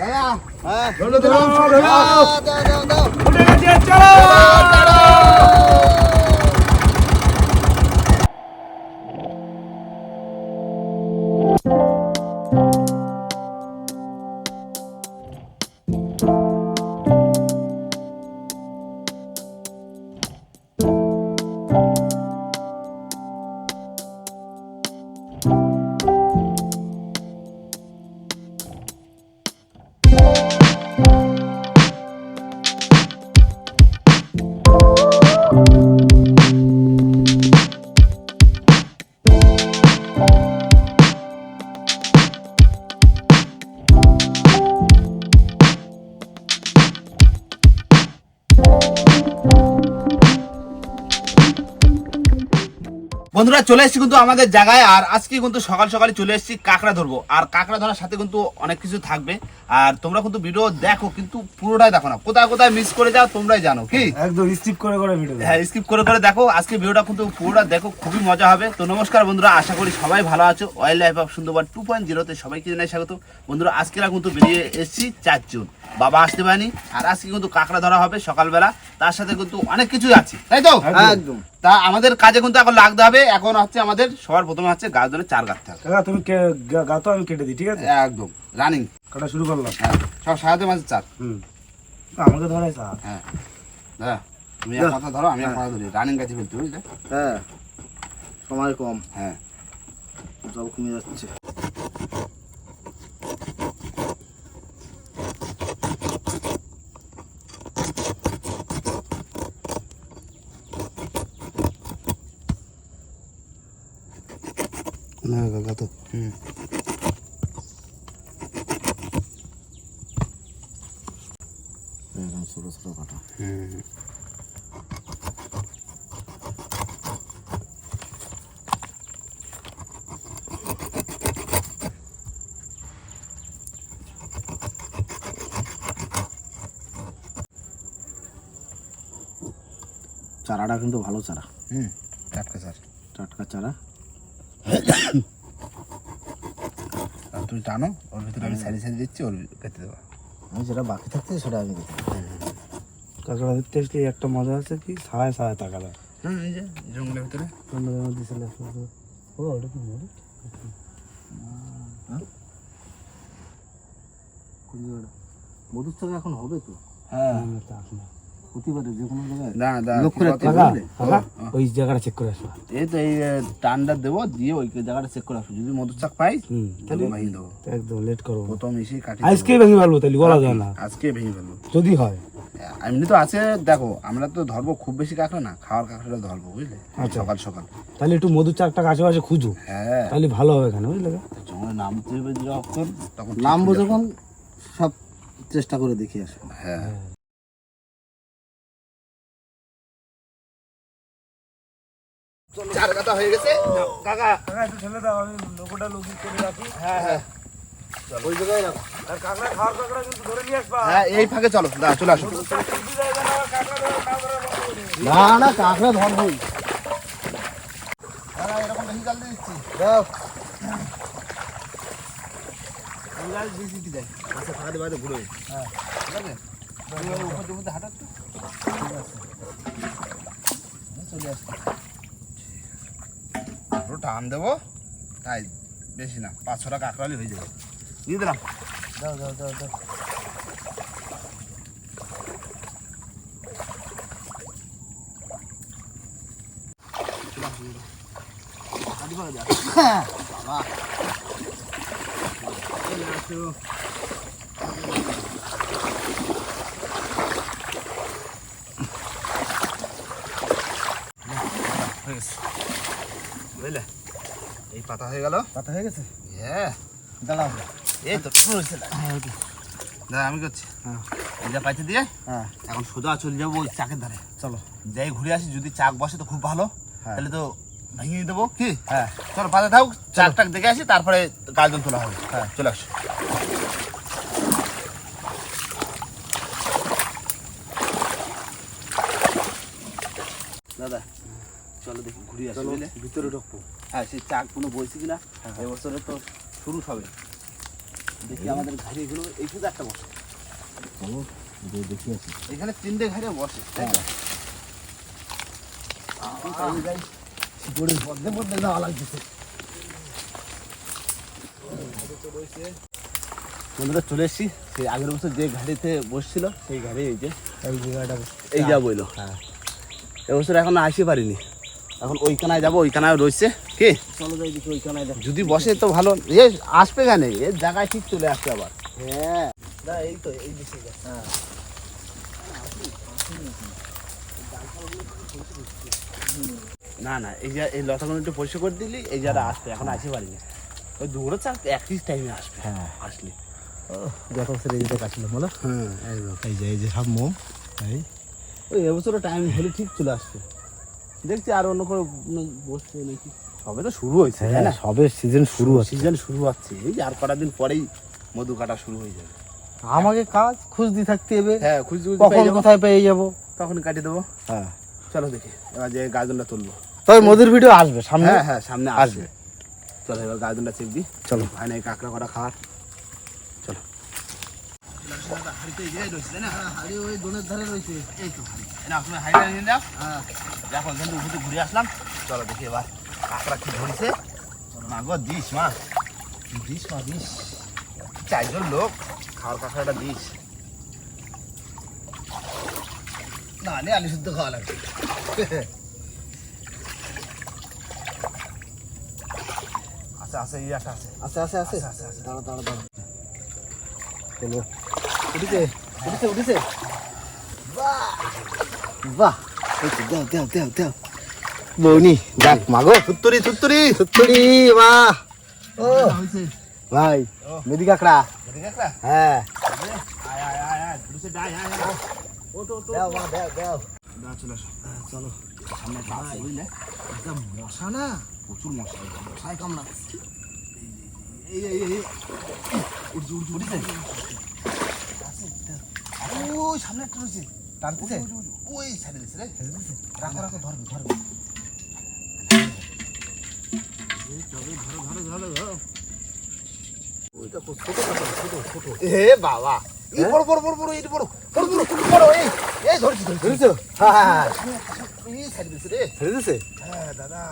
দাদা হ্যাঁ। ধরো ধরো ধরো দাও, দাও, দাও, দাও। উঠে গেছে চলো। বন্ধুরা চলে এসেছি কিন্তু আমাদের জায়গায় আর আজকে কিন্তু সকাল সকালে চলে এসেছি কাঁকড়া ধরবো। আর কাঁকড়া ধরার সাথে কিন্তু অনেক কিছু থাকবে। আর তোমরা কিন্তু ভিডিও দেখো কিন্তু পুরোটাই দেখো না। কোথায় কোথায় মিস করে যাও তোমরাই জানো কি? একদম স্কিপ করে করে ভিডিও হ্যাঁ স্কিপ করে করে দেখো। আজকে ভিডিওটা কিন্তু পুরোটা দেখো খুবই মজা হবে। তো নমস্কার বন্ধুরা আশা করি সবাই ভালো আছো। Wildlife of Sundarban two point জিরোতে সবাইকে জানাই স্বাগত। বন্ধুরা আজকে কিন্তু বেরিয়ে এসেছি চারজন। বাবা আসতে পারেনি আর আজকে কিন্তু কাঁকড়া ধরা হবে সকালবেলা। তার সাথে কিন্তু অনেক কিছুই আছে তাই তো? হ্যাঁ, একদম। তা আমাদের কাজে কিন্তু এখন লাগতে হবে। এখন হচ্ছে আমাদের সবার প্রথমে হচ্ছে গাছ ধরে চার গাছ হবে। কাকা তুমি কে- গা- গাতো আমি কেটে দিই ঠিক আছে? একদম। রানিং কাটা শুরু করলাম। হ্যাঁ। সব সারাতে মাঝে চার। হুম। আমাকে ধরাই স্যার হ্যাঁ। দাদা তুমি এক কথা ধরো আমি এক কথা ধরি। রানিং গাছে ফেলতে বুঝলে? হ্যাঁ। সময় কম। হ্যাঁ। জল কমে যাচ্ছে। চারাটা কিন্তু ভালো চারা। হুম? টাটকা স্যার টাটকা চারা। আর তুমি টানো ওর ভিতরে আমি সারি সারি দিচ্ছি ওর কেটে দেবো। আমি যেটা বাকি থাকছে সেটা আমি দেখি কাঁকড়া ধরতে আসলে একটা মজা আছে কি? সাড়ে টাকা দেয় হুম এই যে জঙ্গলের ভিতরে। সুন্দরবনের দিছিলে ও ওটা কি মরে মধুর চারা এখন হবে তো। হ্যাঁ। প্রতিবারে যে কোনো জায়গায়? না দা লক্ষ্য রাখতে হবে। ওই জায়গাটা চেক করে আসবা এই তো এই আহ, দেবো দিয়ে ওই জায়গাটা চেক করে আসব যদি মধুর চাক পাই তাহলে ভেঙে দেবো। একদম লেট করব। প্রথম এসে কাটি আজকেই ভেঙে পারব তাহলে বলা যায় না। আজকে ভেঙে ফেলব। যদি হয়। এমনি তো আছে দেখো আমরা তো ধরবো খুব বেশি কাঁকড়া না খাওয়ার কাঁকড়াটা ধরবো বুঝলে? আচ্ছা। সকাল সকাল। তাহলে একটু মধু চাকটা আশেপাশে খুঁজো। হ্যাঁ। তাহলে ভালো হবে এখানে বুঝলে? জঙ্গলে নামতে হবে যখন তখন নামবো যখন সব চেষ্টা করে দেখি আসব হ্যাঁ। চার কাটা হয়ে গেছে। কাকা কাকা একটু ছেলে দাও আমি লোকটা লুকি করে রাখি। হ্যাঁ হ্যাঁ। ওই জায়গায় রাখো। আর কাকড়া খাওয়ার কাকড়া কিন্তু ধরে নিয়ে আসবা। হ্যাঁ এই ফাঁকে চলো। দা চলে আসো। না না কাঁকড়া ধরবোই দাদা এরকম বেশি জাল দিয়ে দিচ্ছি। দাও। জাল দিয়ে দিতে দেয় আচ্ছা ফাঁকা দিয়ে বাইরে ঘুরে। হ্যাঁ ঠিক আছে? তুমি ওই উপর ঠিক আছে। হ্যাঁ, চলে আসছি। পুরো টান দেবো। তাই বেশি না পাঁচ ছটা কাঁকড়ালি হয়ে যাবে। দিয়ে দিলাম। দাও দাও দাও দাও। বাবা চলে আসো হয়ে গেছে বুঝলে এই পাতা হয়ে গেল। পাতা হয়ে গেছে? হ্যাঁ দাঁড়াও এই তো শুরু হয়েছে। দাদা আমি করছি। হ্যাঁ। যা পাইতে দিয়ে হ্যাঁ। এখন সোজা চলে যাব ওই চাকের ধারে। চলো। যাই ঘুরে আসি যদি চাক বসে তো খুব ভালো। হ্যাঁ। তাহলে তো ভেঙে দেবো কি? হ্যাঁ। চলো পাতা থাক চাক টাক দেখে আসি তারপরে গাজন তোলা হবে। হ্যাঁ। চলে আসো দাদা চলো দেখি ঘুরে আসি চলো বুঝলে? ভিতরে ঢুকবো। হ্যাঁ সেই চাক কোনো বইছি কিনা? এবছরে তো শুরু হবে। দেখি আমাদের ঘাড়িগুলো এই শুধু একটা বসে। চলো দেখি আছি। এখানে তিনটে ঘাড়ে বসে তাই তো? শিকড়ের মধ্যে মধ্যে যাওয়া লাগতেছে। বন্ধুরা চলে এসেছি। সেই আগের বছর যে গাড়িতে বসছিল সেই গাড়ি এই যে এই জায়গাটা এই যা বইলো। হ্যাঁ। এবছর এখন আসতে পারিনি। এখন ওই কানায় যাব ওই কানায় রয়েছে। কি? চলো যাই দেখি ওইখানে দেখ যদি বসে তো ভালো এ আসবে কেন? এর জায়গায় ঠিক চলে আসবে আবার। হ্যাঁ। না এই তো এই দিকে। হ্যাঁ। না না এই যে এই লতাগুলো একটু পরিষ্কার করে দিলি এই যারা আসবে এখন আসতে পারিনি ওই দূরে চাক একই টাইমে আসবে হ্যাঁ। আসলে। যত বছর এই দিকে কাটছিল বলো। হ্যাঁ এই যে। এই যে সব মোম এই। ওই এবছরও টাইম হলে ঠিক চলে আসবে। দেখছি আর অন্য করে বসছে নাকি? সবে তো শুরু হয়েছে তাই না? সবে সিজন শুরু হচ্ছে। সিজন শুরু হচ্ছে। এই আর কটা দিন পরেই মধু কাটা শুরু হয়ে যাবে। আমাকে কাজ খুঁজতে থাকতে হবে। হ্যাঁ খুঁজতে খুঁজতে কখন কোথায় পেয়ে যাব? তখন কাটিয়ে দেবো। হ্যাঁ। চলো দেখি এবার যে গাজনটা তুলবো। তবে মধুর ভিডিও আসবে সামনে? হ্যাঁ হ্যাঁ সামনে আসবে। চলো এবার গাজনটা চেক দিই। চলো। ভাই কাঁকড়া করা খাওয়ার। চলো। হাড়ি ওই দোনের ধারে রয়েছে। এই তো হাঁড়ি। নাও, তুমি হাঁড়িটা নিয়ে নাও। হ্যাঁ। দেখো এখান থেকে ঘুরে আসলাম। চলো দেখি এবার কাঁকড়া কি ধরেছে। মা দিস মা। দিস মা দিস। চারজন লোক খাওয়ার কাঁকড়াটা দিস। না নে আলু শুদ্ধ খাওয়া লাগবে। আচ্ছা আচ্ছা এই একটা আছে। আছে আছে আছে। আছে, আছে। দাঁড়া দাঁড়া দাঁড়া। চলো। উঠেছে উঠেছে উঠেছে। বাহ। বাহ। তো দাও দাও দাও দাও বৌনি দেখ মাগো। তুত্তুরি তুত্তুরি সুত্তরি মা। ও। ভাই। মেদি কাকড়া। দেখি কাঁকড়া? হ্যাঁ। আয় আয় আয় আয় ধরেছে ডাই আয় আয়। ওটো ওটো দাও মা দাও দাও। দাও চলে চলো। সামনে গাছ বুঝলে এটা মশা না? প্রচুর মশা মশাই কামড়া এই এই এই উঠছে উঠছে উঠছে। ওই সামনে একটা রয়েছে। টানতেছে ওই সাইডে দিচ্ছে রে। রাখো রাখো ধরবে ধরবে। ওইটা ছোট ছোট ছোট এ বাবা। এই হ্যাঁ? বড় বড় বড় বড় এই বড় বড় বড় বড় এই এই ধরছি ধরছি। হ্যাঁ হ্যাঁ এই রে। ছেড়ে দিছে? হ্যাঁ দাদা।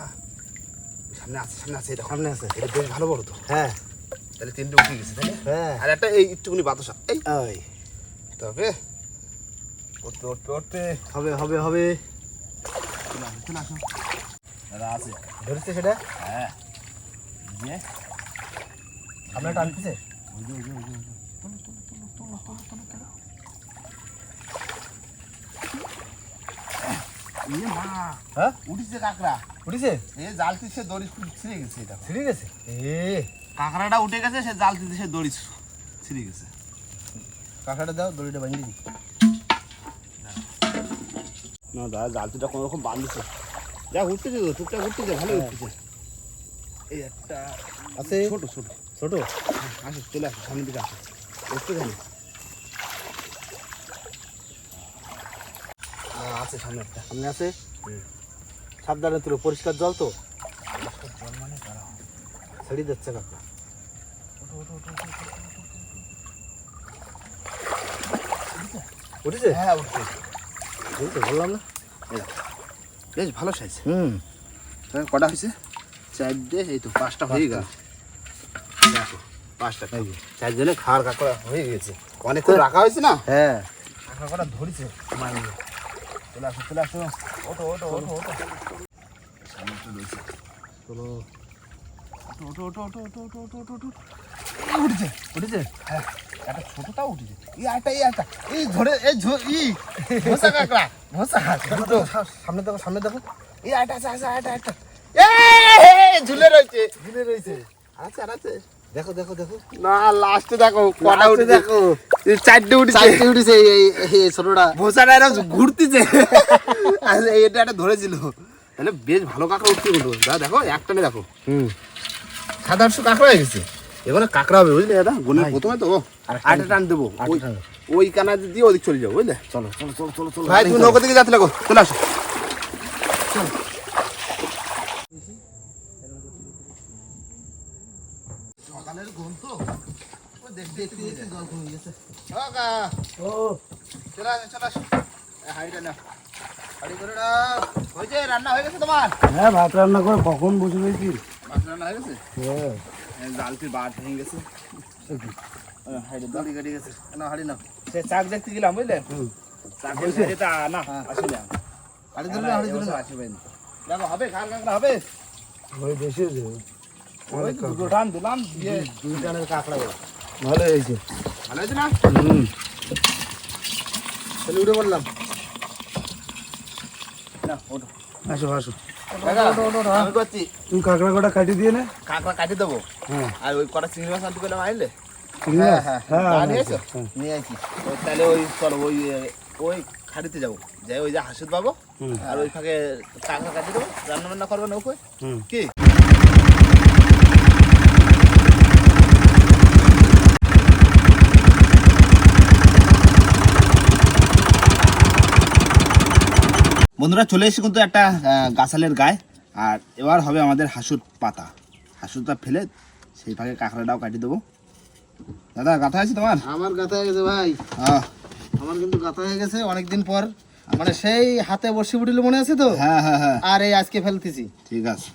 সামনে আছে সামনে আছে এটা সামনে আছে। এটা বেশ ভালো বড় তো। হ্যাঁ। তাহলে তিনটে উঠে গেছে তাই হ্যাঁ। আর একটা এই একটুখানি বাতাসা। এই। তবে হ্যাঁ। কাঁকড়া। দড়ি গেছে এটা। এ। কাঁকড়াটা উঠে গেছে সে জালতিতে সে দড়ি ছিঁড়ে গেছে। কাঁকড়াটা দাও দড়িটা বাঁধিয়ে দিই। না দাদা জালতিটা কোনো রকম বাঁধছে। যা উঠতেছে তো টুকটাক উঠতেছে ভালো হ্যাঁ। উঠতেছে। এই একটা আছে? ছোট ছোট। ছোট? আসো চলে আসো সামনের দিকে আসো। উঠতে জানি আছে সামনে একটা। সামনে আছে? সাবধানে তুলো পরিষ্কার জল তো। জল মানে ছেড়ে যাচ্ছে কাঁকড়া উঠেছে? হ্যাঁ এই তো বললাম না বেশ ভালো সাইজ হুম। কটা হয়েছে? চার চারটে এই তো পাঁচটা হয়ে গেল। দেখো পাঁচটা। চারজনে খাওয়ার কাঁকড়া হয়ে গেছে। অনেক তো হ্যাঁ। রাখা হয়েছে না? হ্যাঁ। কাঁকড়া ধরেছে? মাইনে চলে আসো চলে আসো। ওটো ওটো ওটো ওটো সামনেটা রয়েছে। চলো। ওটো ওটো ওটো ওটো ওটো ওটো উঠেছে উঠেছে। হ্যাঁ। একটা উঠেছে এই একটা এই একটা এই ধরে এই ই। ভোসা কাঁকড়া ভোসা দেখো সামনে দেখো সামনে দেখো। এই একটা আছে আছে একটা একটা ঝুলে রয়েছে। ঝুলে রয়েছে। আছে আর আছে। দেখো দেখো দেখো। না লাস্টে দেখো কটা দেখো। চারটে উঠেছে। চারটে উঠেছে এই ছোটটা। ভোসাটা এরকম ঘুরতেছে। আর এটা একটা ধরেছিল। তাহলে বেশ ভালো কাঁকড়া কিন্তু। দাদা দেখো একটানে দেখো। হুম। সাতাশশো কাঁকড়া হয়ে গেছে। এবারে কাঁকড়া হবে বুঝলে? দাদা গুনে প্রথমে তো আটটা টান দেবো। ওই কানা দিয়ে ওদিক চলে যাব বুঝলে? চলো চলো চলো চলো চলো। ভাই তুমি নৌকা থেকে যাতে লাগো চলে আসো। সকালের ঘুম তো ওই দেখে কাকা ও চলে আসো চলে আসো এই হাঁড়িটা নাও হাঁড়ি করে নাও হয়েছে রান্না হয়ে গেছে তোমার হ্যাঁ ভাত রান্না করে কখন বসে রয়েছি? মাছ রান্না হয়ে গেছে? হ্যাঁ। জালটি বার ভেঙে গেছে। হাঁড়ি গাড়ি গেছে। নাও হাঁড়ি নাও সে চাক দেখতে গেলাম বুঝলে? হুম। চাক এটা না হ্যাঁ। আসলে হাঁড়ি ধরলে হাঁড়ি ধরলে আসবে না। দেখো হবে কার কাঁকড়া হবে? ওই বেশি হয়েছে ওই অনেক দুটো টান দিলাম দিয়ে দুই টানের কাঁকড়া ভালো হয়েছে। ভালো হয়েছে না? হুম। তাহলে উঠে পড়লাম। না ওঠো। আসো আসো। আমি করছি। তুমি কাঁকড়া কটা কাটি দিয়ে নে। কাঁকড়া কাটি দেবো? হ্যাঁ। আর ওই কটা চিংড়ি মাছ আনতে পেলাম আনলে? হ্যাঁ, হ্যাঁ। হ্যাঁ, হ্যাঁ। নিয়ে আসি তাহলে ওই চলো ওই ওই খাড়িতে যাব। যাই ওই যে হাসুদ পাবো আর ওই ফাঁকে কাঁকড়া কাটি দেবো। রান্না বান্না করবে না ওকে? হুম। কি? বন্ধুরা চলে এসে কিন্তু একটা গাছালের গায়ে। আর এবার হবে আমাদের হাসুর পাতা। হাসুরটা ফেলে সেই ফাঁকে কাঁকড়াটাও কাটিয়ে দেবো। দাদা গাথা আছে তোমার? আমার গাথা হয়ে গেছে ভাই। আহ, আমার কিন্তু গাথা হয়ে গেছে অনেকদিন পর। মানে সেই হাতে বসে উঠিল মনে আছে তো? হ্যাঁ হ্যাঁ হ্যাঁ। আর এই আজকে ফেলতেছি। ঠিক আছে।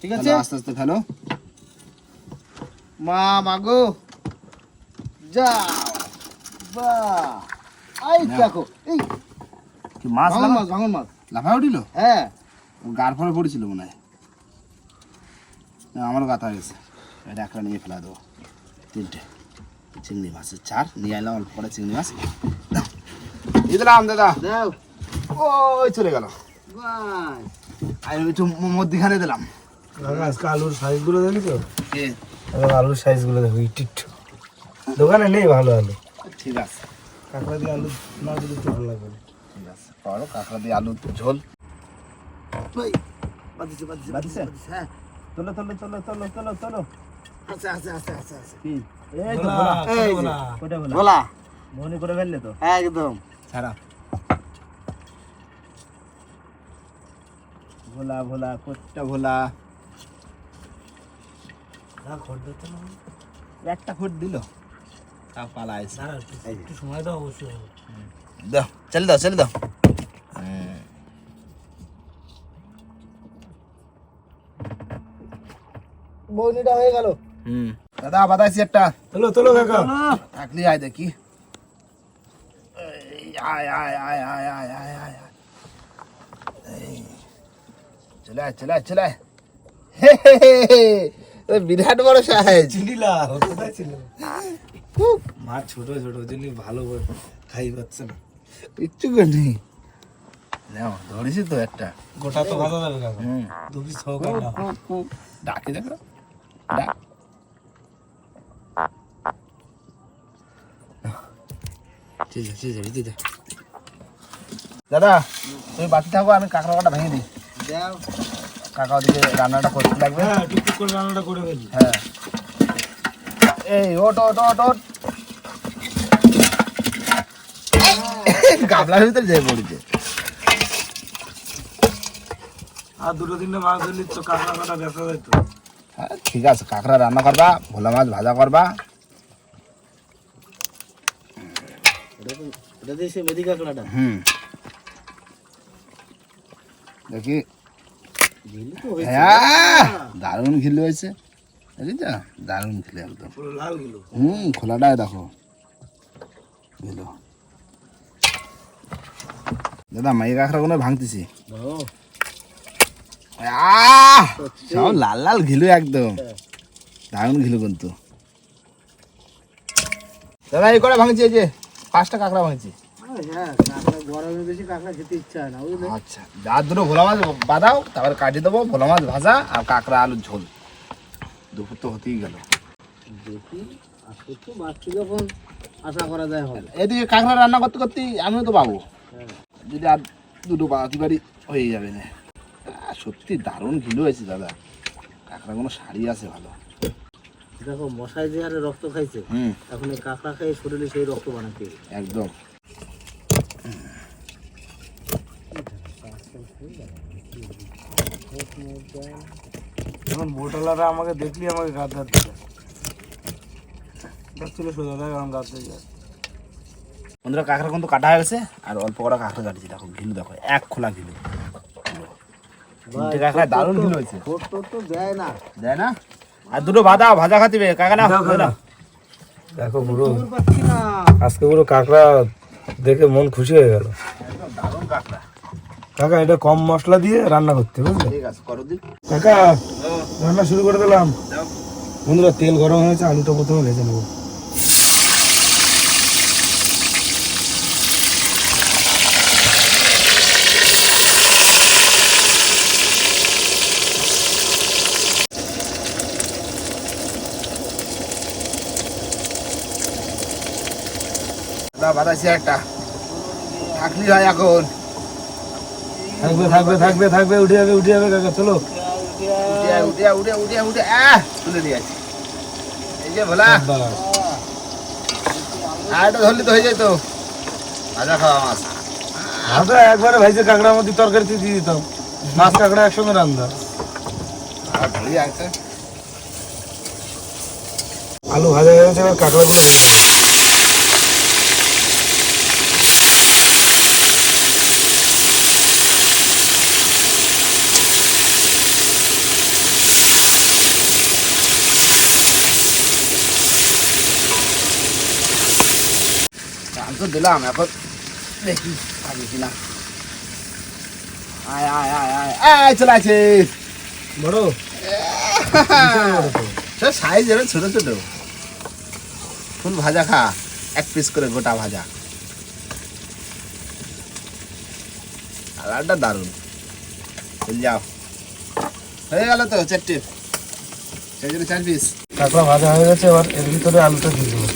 ঠিক আছে? আস্তে আস্তে ফেলো। মা মাগো যাও বাহ। এই না। দেখো এই। কি মাছ ভাঙন মাছ ভাঙন মাছ। লাফা উঠিল? হ্যাঁ। গার ফলে পড়েছিল মনে হয়। আমারও গাথা হয়ে গেছে। এটা একটা নিয়ে ফেলা দেবো। তিনটে। চিংড়ি মাছের চার। নিয়ে এলাম অল্প করে চিংড়ি মাছ। দিয়ে দিলাম দাদা। দাও। ওই চলে গেল। আর একটু মধ্যিখানে দিলাম। আজকে আলুর সাইজগুলো দেখেছ আলুর সাইজগুলো দেখো ইটিট দোকানে নেই ভালো আলু। ঠিক আছে। কাঁকড়া দিয়ে আলু না দিলে একটু ভালো লাগবে। ঠিক আছে। করো কাঁকড়া দিয়ে আলু ঝোল। ভাই বাদিছে বাদিছে বাদিছে? হ্যাঁ। কি? এই তো ভোলা, ভোলা। এই ভোলা। কোটা ভোলা? বলা মনে করে ফেললে তো। একদম। ছাড়া। ভোলা ভোলা কোটটা ভোলা। না, খড় দিতে না। একটা ফুট দিল। একটু- একটু সময় দাও অবশ্যই। দাও চল দাও চল দাও। হ্যাঁ। বৌনিটা হয়ে গেল। হুম। দাদা একটা। তোলো তোলো কাকা। থাকলি আয় দেখি। চলে আয় চলে আয় চলে আয়। বিরাট বড় সাহেব ছোট ছোট ভালো খাই পাচ্ছে না। কিচ্ছু নেই নাও ধরেছি তো একটা। গোটা তো ভাজা যাবে কাকা হুম। দু পিস সহকার না ডাকে দেখো। ডাক। দাদা তুমি বাতি থাকো আমি কাঁকড়া কাটা ভেঙে দিই। দাও কাকা ওদিকে রান্নাটা করতে লাগবে। হ্যাঁ টুকটুক করে রান্নাটা করে ফেলি। হ্যাঁ। এই ওট ওট ওট ওট গাবলার ভিতরে যাই পড়েছে। আর দুটো তিনটে মাছ ধরলি তো কাঁকড়া কাটা দেখা যায় হ্যাঁ ঠিক আছে কাঁকড়া রান্না করবা ভোলা মাছ ভাজা করবা। হুম। দেখি। হ্যাঁ দারুণ ঘিলে হয়েছে। বুঝলি দারুণ ঘিলে একদম। পুরো লাল গেল হুম খোলাটাই দেখো। ঘিলো। দাদা মাই কাঁকড়া কোনো ভাঙতেছি। ও আহ! সব লাল লাল ঘিলু একদম। দারুণ ঘিলু কিন্তু। দাদা এই করে ভাঙছি যে পাঁচটা কাঁকড়া ভাঙছি। হ্যাঁ কাঁকড়া গরমে বেশি কাঁকড়া খেতে ইচ্ছা হয় না বুঝলে? আচ্ছা দুটো ভোলা মাছ তারপরে কাটিয়ে দেবো ভোলা মাছ ভাজা আর কাঁকড়া আলুর ঝোল। দুপুর তো হতেই গেল। যখন আশা করা যায় হবে। এদিকে কাঁকড়া রান্না করতে করতেই আমিও তো পাবো। যদি আর দুটো বাড়াতে পারি হয়ে যাবে না। সত্যি দারুণ ঘিলু হয়েছে দাদা। কাঁকড়া কোনো শাড়ি আছে ভালো। দেখো মশাই যে হারে রক্ত খাইছে এখন এই কাঁকড়া খেয়ে শরীরে সেই রক্ত বানাতে একদম। এখন বোটালারা আমাকে দেখলি আমাকে গাছ ধারতে যায় দেখছিল সোজা দেখ আমার গাছ হয়ে যায়। বন্ধুরা কাঁকড়া কিন্তু কাটা হয়ে গেছে আর অল্প কটা কাঁকড়া কাটছি দেখো ঘিলু দেখো এক খোলা ঘিলু তিনটে দারুণ ঘিলু হয়েছে। তো দেয় না। দেয় না? আর দুটো ভাজা ভাজা খাতিবে কাকা না দাও, দাও। দেখো পুরো আজকে পুরো কাঁকড়া দেখে মন খুশি হয়ে গেল। দারুণ কাঁকড়া। কাকা এটা কম মশলা দিয়ে রান্না করতে বুঝলে? ঠিক আছে করো দিন কাকা রান্না শুরু করে দিলাম। বন্ধুরা তেল গরম হয়েছে আলুটা প্রথমে ভেজে নেব। বাতাসি একটা। থাকলি হয় এখন। থাকবে থাকবে থাকবে থাকবে উঠে যাবে উঠে যাবে কাকা চলো। উঠে উঠে উঠে উঠে উঠে আহ তুলে দিয়েছি এই যে ভোলা। ধরলে তো হয়ে যেত ভাজা খাওয়া মাছ। আমরা একবারে ভাইজে কাঁকড়ার মধ্যে তরকারি দিয়ে দিতাম। মাছ কাঁকড়া একসঙ্গে রান্না আর ধরি আছে আলু ভাজা হয়ে গেছে এবার কাঁকড়াগুলো তো দিলাম এখন দেখি কিনা। আয় আয় আয় আয় আয় চলে আছে বড়? সে সাইজ এর ছোট ছোট। ফুল ভাজা খা এক পিস করে গোটা ভাজা। কালারটা দারুণ। চল যাও। হয়ে গেল তো চারটে সেই জন্য চার পিস কাঁকড়া ভাজা হয়ে গেছে এবার এর ভিতরে আলুটা দিয়ে দেবো।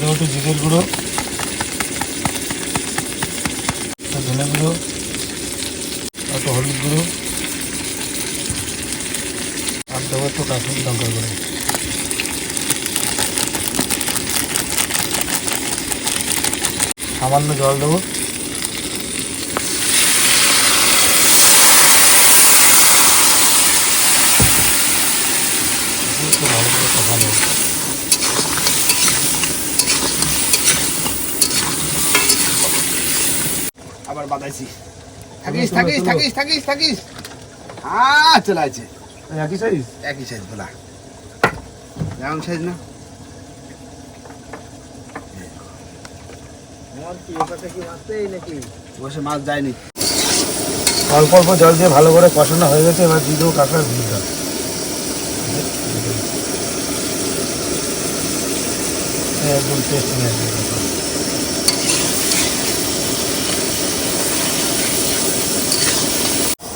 দেবো একটু জিরের গুঁড়ো, ধনে গুঁড়ো একটু হলুদ গুঁড়ো, আর দেবো একটু কাশ্মীরি লঙ্কার গুঁড়ো। সামান্য জল দেবো। ভালো করে কষানো বাদাইছি থাকিস থাকিস থাকিস থাকিস থাকিস। হ্যাঁ চলে আছে একই সাইজ একই সাইজ বলা। যেমন সাইজ না? বসে মাছ যায়নি। অল্প অল্প জল দিয়ে ভালো করে কষানো হয়ে গেছে এবার দিয়ে দেবো কাঁকড়ার ভিড়টা একদম টেস্ট নিয়ে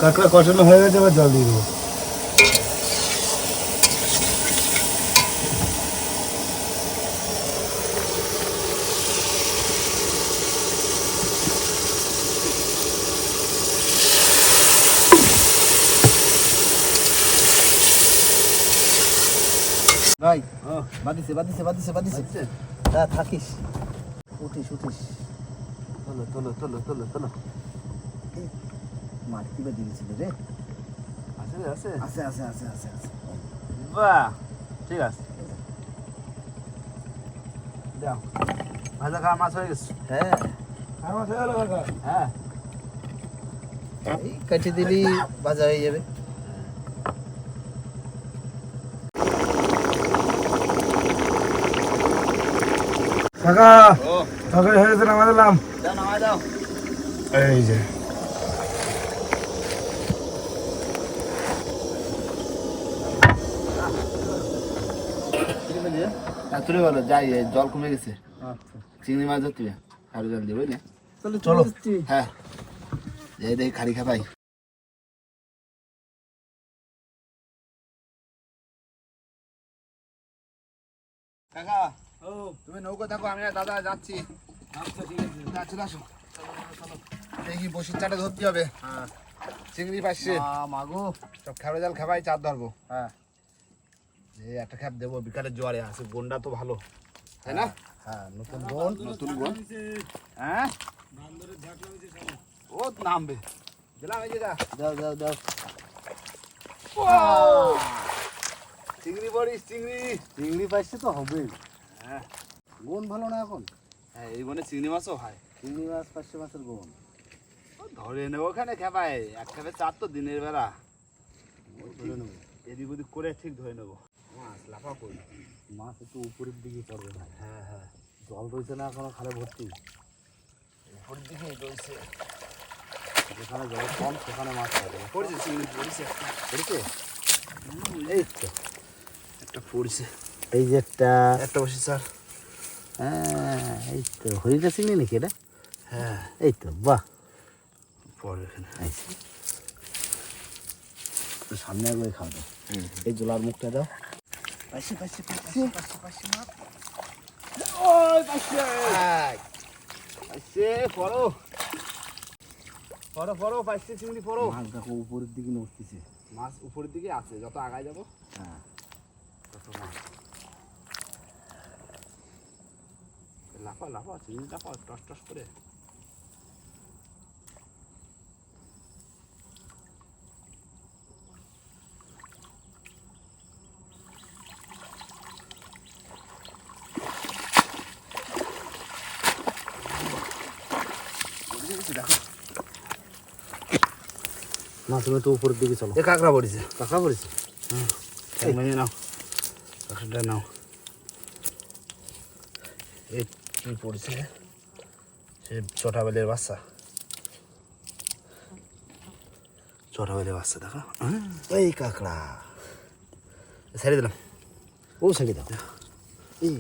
কাঁকড়া। কষানো হয়ে গেছে এবার জল দিয়ে দেবো। ভাই বাদিছে বাদিছে বাদিছে। বাদিছে? হ্যাঁ থাকিস। উঠিস উঠিস। তোলো তোলো তোলো তোলো তোলো। মাটি বা দিয়েছিল রে আছে আছে আছে আছে আছে আছে আছে বাহ ঠিক আছে। যাও। ভাজা খাওয়া মাছ হয়ে গেছে। হ্যাঁ। আর মাছ হয়ে গেল হ্যাঁ। এই কাটি দিলি ভাজা হয়ে যাবে। কাকা তরকারি হয়ে গেছে দিলাম। এই যে হ্যাঁ তুলে বলো যাই জল কমে গেছে। আচ্ছা। চিংড়ি মাছ ধরতে আরও জল দিয়ে বুঝলে? চলো। হ্যাঁ। যাই দেখি খাড়ি খাপাই কাকা ও। তুমি নৌকো থাকো আমি দাদা যাচ্ছি। আচ্ছা ঠিক আছে। যা, আসো। দেখি বসির চাটে ধরতে হবে। হ্যাঁ। চিংড়ি পাচ্ছে মাগো। সব খেবড়ে জাল খাবাই চার ধরবো। হ্যাঁ। একটা খ্যাপ দেবো বিকালের জোয়ারে আছে বোনটা তো ভালো। তাই না? হ্যাঁ নতুন বোন নতুন বোন হ্যাঁ? ও নামবে। দিলাম এই যে। যা দাও দাও। দাও চিংড়ি বড়িস চিংড়ি। চিংড়ি পাইছে তো হবেই। হ্যাঁ। গুণ ভালো না এখন? হ্যাঁ এই বনে চিংড়ি মাছও হয়। চিংড়ি মাছ পাঁচশো মাছের ও, ধরে নেব ওখানে খেপায়। এক খেপে চার তো দিনের বেলা। ধরে নেব। এদিক ওদিক করে ঠিক ধরে নেব। লাফা কই মাছ একটু উপরের দিকে পড়বে ভাই। হ্যাঁ হ্যাঁ। জল রয়েছে না এখনও খালে ভর্তি? উপরের দিকে রয়েছে। যেখানে জল কম সেখানে মাছ পাবে পড়েছে চিংড়ি পড়েছে পড়েছে? এই তো। একটা পড়ছে। এই যে একটা। একটা বসে স্যার। হ্যাঁ এই তো। হরিণা চিংড়ি নাকি এটা? হ্যাঁ। এই তো বাহ। পড়ে এখানে। সামনে একবার খাওয়া দাও এই জোলার মুখটা দাও। পাইছে পাইছে পাইছে পাইছে মাছ ওই পাইছে পাইছে পড়ো পড়ো পড়ো পাইছে চিংড়ি পড়ো মাছ দেখো উপরের দিকে নড়তেছে মাছ উপরের দিকে আছে যত আগায় যাব হ্যাঁ তত মাছ লাফা লাফা চিংড়ি লাফা টস টস করে তুমি তো উপরের দিকে চলো। এ কাঁকড়া পড়েছে। কাকা পড়েছে? মিনিট নাও। একশোটা নাও। এই কি পড়েছে? সে ছোটা বেলের বাচ্চা। ছোটা বেলের বাচ্চা দেখো। হ্যাঁ, এই কাকড়া। ছেড়ে দিলাম। ও ছেড়ে দাও। এই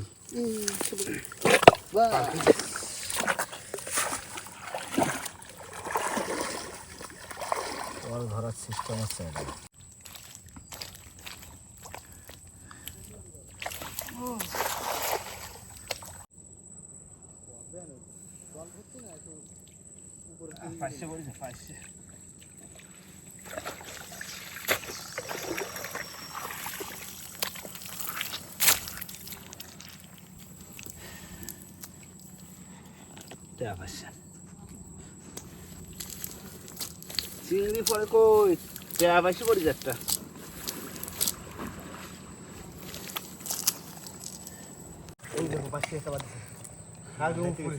এই, ছেড়ে দাও। বাহ। জল ধরার সিস্টেম হচ্ছে এটা পাঁচশো পড়েছে পাঁচশো পাঁচশো চিংড়ি পরে কই? টেয়া পাইছি পড়েছে একটা এই দেখো পাশে একটা বাদ আগে উপরে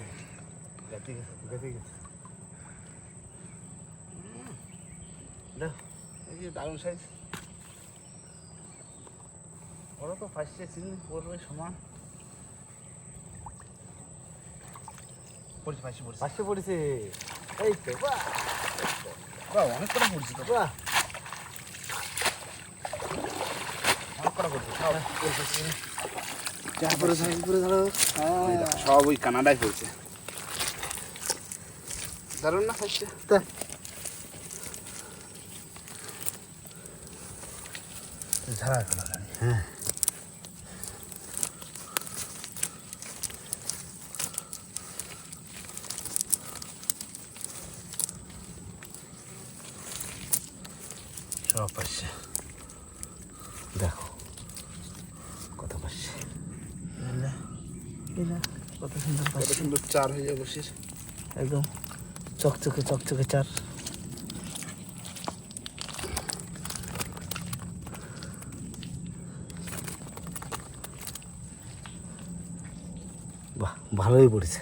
গেছে। গেছে গেছে। গেছে এই যে দারুণ সাইজ ওরা তো ফার্স্টে চিংড়ি পড়বে সমান। পড়ছে ফার্স্টে পড়ছে। পড়েছে। এই তো বাহ। বাহ অনেক কটা পড়ছে তো। বাহ। অনেক কটা পড়ছে সব। ওই সব ওই কানাডায় পড়ছে দারুণ না তা। ঝাড়া হ্যাঁ। সব পাচ্ছে দেখো কত পাশে। কত সুন্দর কত সুন্দর চার হয়ে যাবে বসিস একদম চকচকে চকচকে চার। বাহ ভালোই পড়েছে।